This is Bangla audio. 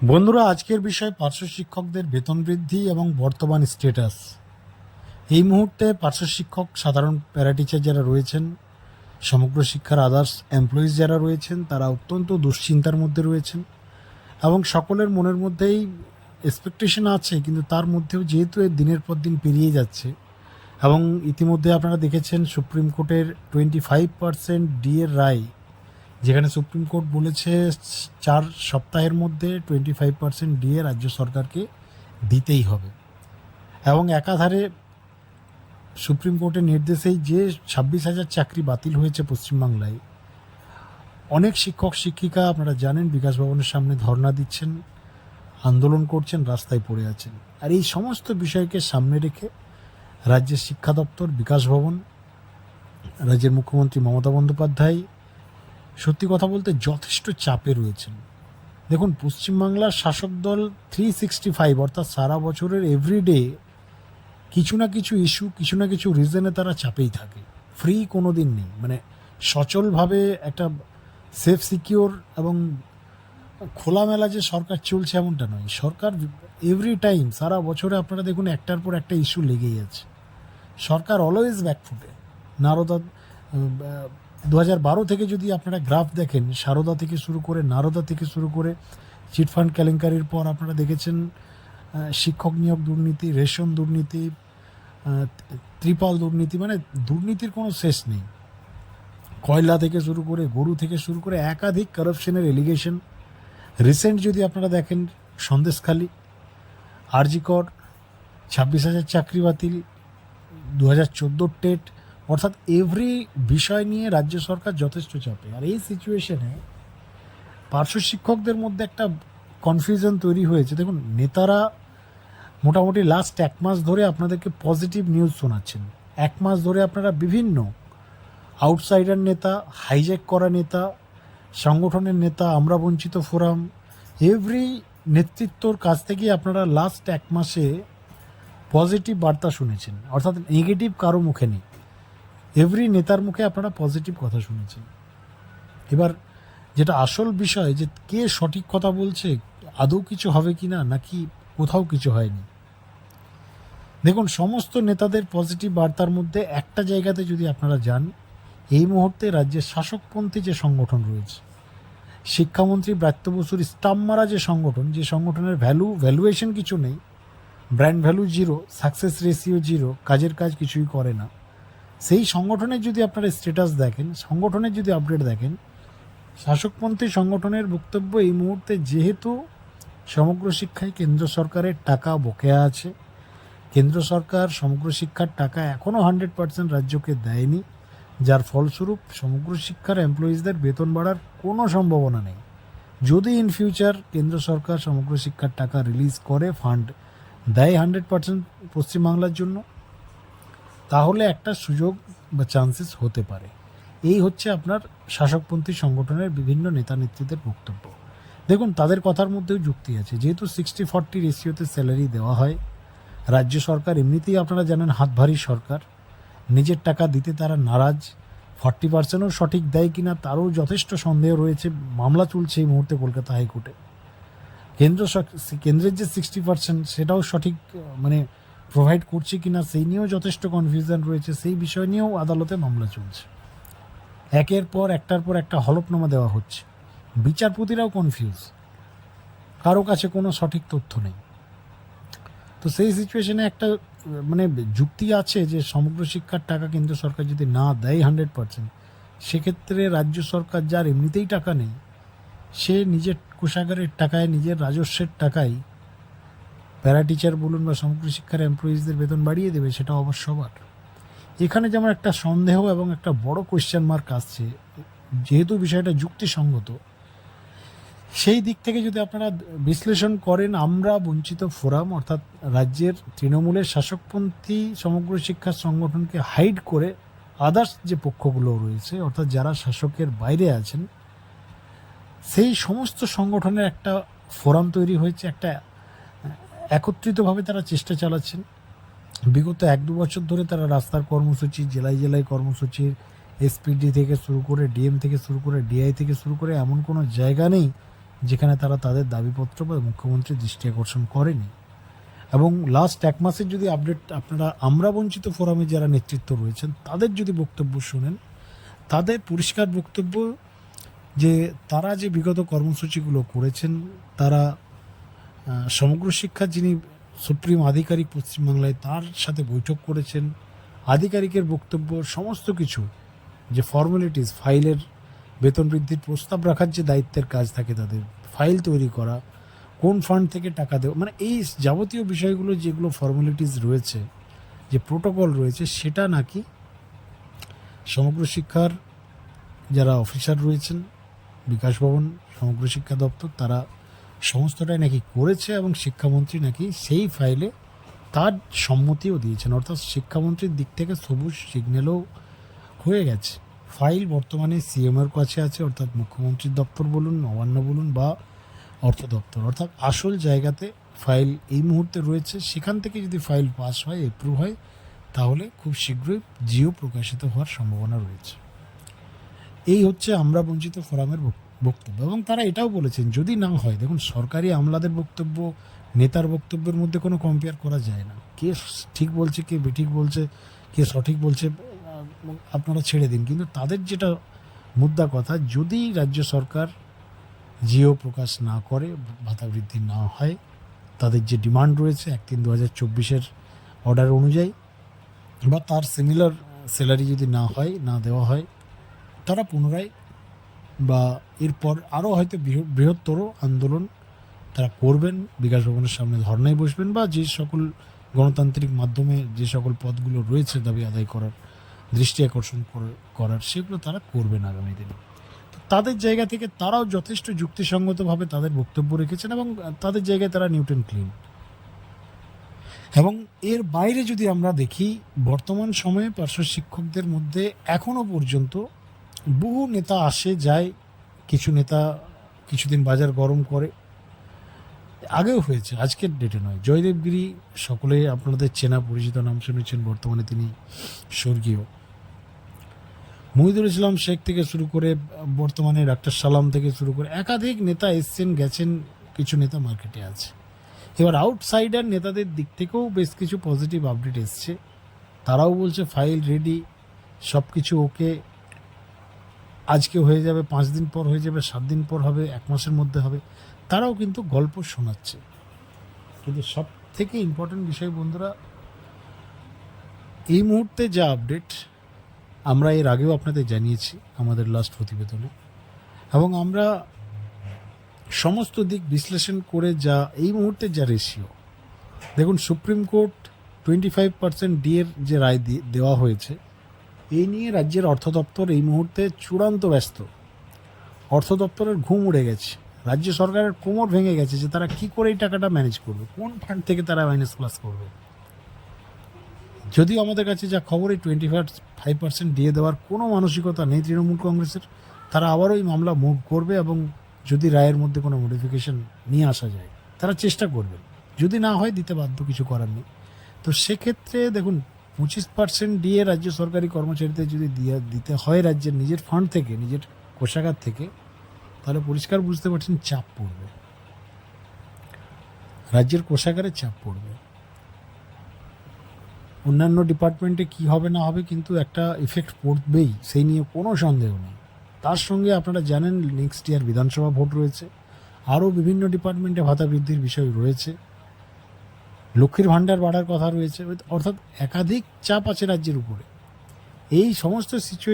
বন্ধুরা, আজকের বিষয় পার্শ্ব শিক্ষকদের বেতন বৃদ্ধি এবং বর্তমান স্ট্যাটাস এই মুহূর্তে পার্শ্ব শিক্ষক, সাধারণ প্যারাটিচার যারা রয়েছেন, সমগ্র শিক্ষার আদার্স এমপ্লয়িজ যারা রয়েছেন, তারা অত্যন্ত দুশ্চিন্তার মধ্যে রয়েছেন এবং সকলের মনের মধ্যেই এক্সপেকটেশন আছে, কিন্তু তার মধ্যেও যেহেতু এর দিনের পর দিন পেরিয়ে যাচ্ছে এবং ইতিমধ্যে আপনারা দেখেছেন সুপ্রিম কোর্টের টোয়েন্টি ফাইভ পার্সেন্ট ডিএর রায় যেখানে সুপ্রিম কোর্ট বলেছে চার সপ্তাহের মধ্যে টোয়েন্টি ফাইভ পার্সেন্ট ডিএ রাজ্য সরকারকে দিতেই হবে। এবং একাধারে সুপ্রিম কোর্টের নির্দেশেই যে ছাব্বিশ হাজার চাকরি বাতিল হয়েছে পশ্চিমবাংলায়, অনেক শিক্ষক, শিক্ষিকা আপনারা জানেন, বিকাশ ভবনের সামনে ধর্ণা দিচ্ছেন, আন্দোলন করছেন, রাস্তায় পড়ে আছেন। আর এই সমস্ত বিষয়কে সামনে রেখে রাজ্যের শিক্ষা দপ্তর, বিকাশ ভবন, রাজ্যের মুখ্যমন্ত্রী মমতা বন্দ্যোপাধ্যায় সত্যি কথা বলতে যথেষ্ট চাপে রয়েছেন। দেখুন, পশ্চিমবাংলার শাসক দল থ্রি সিক্সটি ফাইভ অর্থাৎ সারা বছরের এভরিডে কিছু না কিছু ইস্যু কিছু না কিছু রিজনে তারা চাপেই থাকে। ফ্রি কোনো দিন নেই। মানে সচলভাবে একটা সেফ সিকিওর এবং খোলামেলা যে সরকার চলছে এমনটা নয়। সরকার এভরি টাইম সারা বছরে আপনারা দেখুন একটার পর একটা ইস্যু লেগেই আছে। সরকার অলওয়েজ ব্যাকফুটে নারদা দু হাজার বারো থেকে যদি আপনারা গ্রাফ দেখেন, সারদা থেকে শুরু করে নারদা থেকে শুরু করে চিটফান্ড কেলেঙ্কারির পর আপনারা দেখেছেন শিক্ষক নিয়োগ দুর্নীতি, রেশন দুর্নীতি ত্রিপাল দুর্নীতি মানে দুর্নীতির কোনো শেষ নেই। কয়লা থেকে শুরু করে গরু থেকে শুরু করে একাধিক কারাপশনের এলিগেশন রিসেন্ট যদি আপনারা দেখেন, সন্দেশখালী আরজিকর ছাব্বিশ হাজার চাকরি বাতিল, দু হাজার চোদ্দোর টেট অর্থাৎ এভরি বিষয় নিয়ে রাজ্য সরকার যথেষ্ট চাপে। আর এই সিচুয়েশনে পার্শ্ব শিক্ষকদের মধ্যে একটা কনফিউশন তৈরি হয়েছে। দেখুন, নেতারা মোটামুটি লাস্ট এক মাস ধরে আপনাদেরকে পজিটিভ নিউজ শোনাচ্ছেন। এক মাস ধরে আপনারা বিভিন্ন আউটসাইডার নেতা হাইজ্যাক করা নেতা, সংগঠনের নেতা, আমরা বঞ্চিত ফোরাম এভরি নেতৃত্বর কাছ থেকেই আপনারা লাস্ট এক মাসে পজিটিভ বার্তা শুনেছেন। অর্থাৎ নেগেটিভ কারও মুখে নেই। এভরি নেতার মুখে আপনারা পজিটিভ কথা শুনেছেন। এবার যেটা আসল বিষয় যে কে সঠিক কথা বলছে, আদৌ কিছু হবে কি না নাকি কোথাও কিছু হয়নি। দেখুন, সমস্ত নেতাদের পজিটিভ বার্তার মধ্যে একটা জায়গাতে যদি আপনারা যান, এই মুহূর্তে রাজ্যের শাসকপন্থী যে সংগঠন রয়েছে, শিক্ষামন্ত্রী ব্রাত্য বসুর স্টাম্প মারা যে সংগঠন, যে সংগঠনের ভ্যালু ভ্যালুয়েশন কিছু নেই brand value zero success ratio zero কাজের কাজ কিছুই করে না। সেই সংগঠনের যদি আপনারা স্ট্যাটাস দেখেন, সংগঠনের যদি আপডেট দেখেন, শাসকপন্থী সংগঠনের বক্তব্য এই মুহূর্তে যেহেতু সমগ্র শিক্ষায় কেন্দ্র সরকারের টাকা বকেয়া আছে, কেন্দ্র সরকার সমগ্র শিক্ষার টাকা এখনও হান্ড্রেড পার্সেন্ট রাজ্যকে দেয়নি, যার ফলস্বরূপ সমগ্র শিক্ষার এমপ্লয়িজদের বেতন বাড়ার কোনো সম্ভাবনা নেই। যদি ইন ফিউচার কেন্দ্র সরকার সমগ্র শিক্ষার টাকা রিলিজ করে ফান্ড দেয় হান্ড্রেড পার্সেন্ট পশ্চিমবাংলার জন্য তাহলে একটা সুযোগ বা চান্সেস হতে পারে। এই হচ্ছে আপনার শাসকপন্থী সংগঠনের বিভিন্ন নেতা নেত্রীদের বক্তব্য। দেখুন, তাদের কথার মধ্যেও যুক্তি আছে। যেহেতু সিক্সটি ফর্টি রেশিওতে স্যালারি দেওয়া হয়, রাজ্য সরকার এমনিতেই আপনারা জানেন হাত ভারী সরকার, নিজের টাকা দিতে তারা নারাজ ফর্টি পার্সেন্টও সঠিক দেয় কিনা তারও যথেষ্ট সন্দেহ রয়েছে, মামলা চলছে এই মুহূর্তে কলকাতা হাইকোর্টে। কেন্দ্র কেন্দ্রের যে সিক্সটি পার্সেন্ট সেটাও সঠিক মানে প্রোভাইড করছে কিনা, সেই নিয়েও যথেষ্ট কনফিউশন রয়েছে, সেই বিষয় নিয়েও আদালতে মামলা চলছে। একের পর একটার পর একটা হলফনামা দেওয়া হচ্ছে। বিচারপতিরাও কনফিউজ কারও কাছে কোনো সঠিক তথ্য নেই। তো সেই সিচুয়েশনে একটা মানে যুক্তি আছে যে সমগ্র শিক্ষার টাকা কেন্দ্র সরকার যদি না দেয় হান্ড্রেড পার্সেন্ট সেক্ষেত্রে রাজ্য সরকার যার এমনিতেই টাকা নেই, সে নিজের কোষাগারের টাকায়, নিজের রাজস্বের টাকায় প্যারা টিচার বলুন বা সমগ্র শিক্ষার এমপ্লয়িজদের বেতন বাড়িয়ে দেবে, সেটা অবশ্য সবার। এখানে যেমন একটা সন্দেহ এবং একটা বড় কোয়েশ্চেন মার্ক আসছে, যেহেতু বিষয়টা যুক্তিসঙ্গত, সেই দিক থেকে যদি আপনারা বিশ্লেষণ করেন, আমরা বঞ্চিত ফোরাম, অর্থাৎ রাজ্যের তৃণমূলের শাসকপন্থী সমগ্র শিক্ষা সংগঠনকে হাইড করে আদার্স যে পক্ষগুলো রয়েছে, অর্থাৎ যারা শাসকের বাইরে আছেন, সেই সমস্ত সংগঠনের একটা ফোরাম তৈরি হয়েছে, একটা একত্রিতভাবে তারা চেষ্টা চালাচ্ছেন। বিগত এক দু বছর ধরে তারা রাস্তার কর্মসূচি, জেলায় জেলায় কর্মসূচি এসপিডি থেকে শুরু করে ডিএম থেকে শুরু করে ডিআই থেকে শুরু করে এমন কোনো জায়গা নেই যেখানে তারা তাদের দাবিপত্র বা মুখ্যমন্ত্রীর দৃষ্টি আকর্ষণ করেনি। এবং লাস্ট এক মাসের যদি আপডেট আপনারা আমরা বঞ্চিত ফোরামে যারা নেতৃত্ব রয়েছেন, তাদের যদি বক্তব্য শুনেন, তাদের পরিষ্কার বক্তব্য যে তারা যে বিগত কর্মসূচিগুলো করেছেন, তারা সমগ্র শিক্ষা যিনি সুপ্রিম আধিকারিক পশ্চিমবাংলায়, তার সাথে বৈঠক করেছেন। আধিকারিকের বক্তব্য, সমস্ত কিছু, যে ফর্মালিটিস ফাইলের বেতন বৃদ্ধির প্রস্তাব রাখার যে দায়িত্বের কাজ থাকে তাদের, ফাইল তৈরি করা, কোন ফান্ড থেকে টাকা দেওয়া মানে এই যাবতীয় বিষয়গুলো যেগুলো ফর্মালিটিস রয়েছে, যে প্রোটোকল রয়েছে, সেটা নাকি সমগ্র শিক্ষার যারা অফিসার রয়েছেন, বিকাশ ভবন, সমগ্র শিক্ষা দপ্তর, তারা সমস্তটাই নাকি করেছে এবং শিক্ষামন্ত্রী নাকি সেই ফাইলে তার সম্মতিও দিয়েছেন। অর্থাৎ শিক্ষামন্ত্রীর দিক থেকে সবুজ সিগন্যালও হয়ে গেছে। ফাইল বর্তমানে সিএমের কাছে আছে, অর্থাৎ মুখ্যমন্ত্রীর দপ্তর বলুন, নবান্ন বলুন বা অর্থ দপ্তর। অর্থাৎ আসল জায়গাতে ফাইল এই মুহূর্তে রয়েছে। সেখান থেকে যদি ফাইল পাস হয় এপ্রুভ হয়, তাহলে খুব শীঘ্রই জিও প্রকাশিত হওয়ার সম্ভাবনা রয়েছে। এই হচ্ছে আমরা বঞ্চিত ফোরামের বক- বক্তব্য। এবং তারা এটাও বলেছেন, যদি না হয়, দেখুন, সরকারি আমলাদের বক্তব্য, নেতার বক্তব্যের মধ্যে কোনো কম্পেয়ার করা যায় না। কে ঠিক বলছে, কে বেঠিক বলছে, কে সঠিক বলছে, আপনারা ছেড়ে দিন। কিন্তু তাদের যেটা মুদ্রা কথা, যদি রাজ্য সরকার জিও প্রকাশ না করে, ভাতা বৃদ্ধি না হয়, তাদের যে ডিমান্ড রয়েছে, এক তিন দু হাজার চব্বিশের অর্ডার অনুযায়ী, বা তার সিমিলার স্যালারি যদি না হয়, না দেওয়া হয়, তারা পুনরায় বা এরপর আরও হয়তো বৃহ- বৃহত্তর আন্দোলন তারা করবেন, বিকাশ ভবনের সামনে ধর্নায় বসবেন বা যে সকল গণতান্ত্রিক মাধ্যমে যে সকল পদগুলো রয়েছে দাবি আদায় করার, দৃষ্টি আকর্ষণ কর- করার, সেগুলো তারা করবেন আগামী দিনে। তাদের জায়গা থেকে তারাও যথেষ্ট যুক্তিসঙ্গতভাবে তাদের বক্তব্য রেখেছেন এবং তাদের জায়গায় তারা নিউটন ক্লিন। এবং এর বাইরে যদি আমরা দেখি, বর্তমান সময়ে পার্শ্ব শিক্ষকদের মধ্যে এখনও পর্যন্ত বহু নেতা আসে, যায়, কিছু নেতা কিছুদিন বাজার গরম করে। আগেও হয়েছে, আজকের ডেটে নয়। জয়দেবগিরি সকলে আপনাদের চেনা পরিচিত নাম শুনেছেন, বর্তমানে তিনি স্বর্গীয়। মহিদুল ইসলাম শেখ থেকে শুরু করে, বর্তমানে ডাক্তার সালাম থেকে শুরু করে, একাধিক নেতা এসছেন, গেছেন, কিছু নেতা মার্কেটে আছে। এবার আউটসাইডার নেতাদের দিক থেকেও বেশ কিছু পজিটিভ আপডেট এসছে। তারাও বলছে ফাইল রেডি সব কিছু ওকে আজকে হয়ে যাবে, পাঁচ দিন পর হয়ে যাবে, সাত দিন পর হবে, এক মাসের মধ্যে হবে। তারাও কিন্তু গল্প শোনাচ্ছে। কিন্তু সব থেকে ইম্পর্টেন্ট বিষয় বন্ধুরা, এই মুহূর্তে যা আপডেট আমরা এর আগেও আপনাদের জানিয়েছি আমাদের লাস্ট প্রতিবেদনে। এবং আমরা সমস্ত দিক বিশ্লেষণ করে যা, এই মুহূর্তে যা রেশিও দেখুন supreme court twenty five percent ডিএর যে রায় দেওয়া হয়েছে এই নিয়ে রাজ্যের অর্থ দপ্তর এই মুহূর্তে চূড়ান্ত ব্যস্ত। অর্থ দপ্তরের ঘুম উড়ে গেছে। রাজ্য সরকারের কোমর ভেঙে গেছে যে তারা কি করে এই টাকাটা ম্যানেজ করবে? কোন ফান্ড থেকে তারা মাইনাস প্লাস করবে? যদিও আমাদের কাছে যা খবর টোয়েন্টি ফাইভ পার্সেন্ট দিয়ে দেওয়ার কোনো মানসিকতা নেই তৃণমূল কংগ্রেসের, তারা আবারও এই মামলা মুভ করবে এবং যদি রায়ের মধ্যে কোনো মডিফিকেশন নিয়ে আসা যায়, তারা চেষ্টা করবেন যদি না হয় দিতে বাধ্য কিছু করার নেই। তো সেক্ষেত্রে দেখুন পঁচিশ পার্সেন্ট দিয়ে রাজ্য সরকারি কর্মচারীদের যদি দিয়ে দিতে হয় রাজ্যের নিজের ফান্ড থেকে, নিজের কোষাগার থেকে, তাহলে পরিষ্কার বুঝতে পারছেন চাপ পড়বে। রাজ্যের কোষাগারে চাপ পড়বে। অন্যান্য ডিপার্টমেন্টে কি হবে না হবে কিন্তু একটা ইফেক্ট পড়বেই, সেই নিয়ে কোনো সন্দেহ নেই। তার সঙ্গে আপনারা জানেন নেক্সট ইয়ার বিধানসভা ভোট রয়েছে। আরও বিভিন্ন ডিপার্টমেন্টে ভাতা বৃদ্ধির বিষয় রয়েছে। লক্ষ্মীর ভাণ্ডার বাড়ার কথা রয়েছে অর্থাৎ একাধিক চাপ আছে রাজ্যের উপরে। এই সমস্ত সিচুয়েশন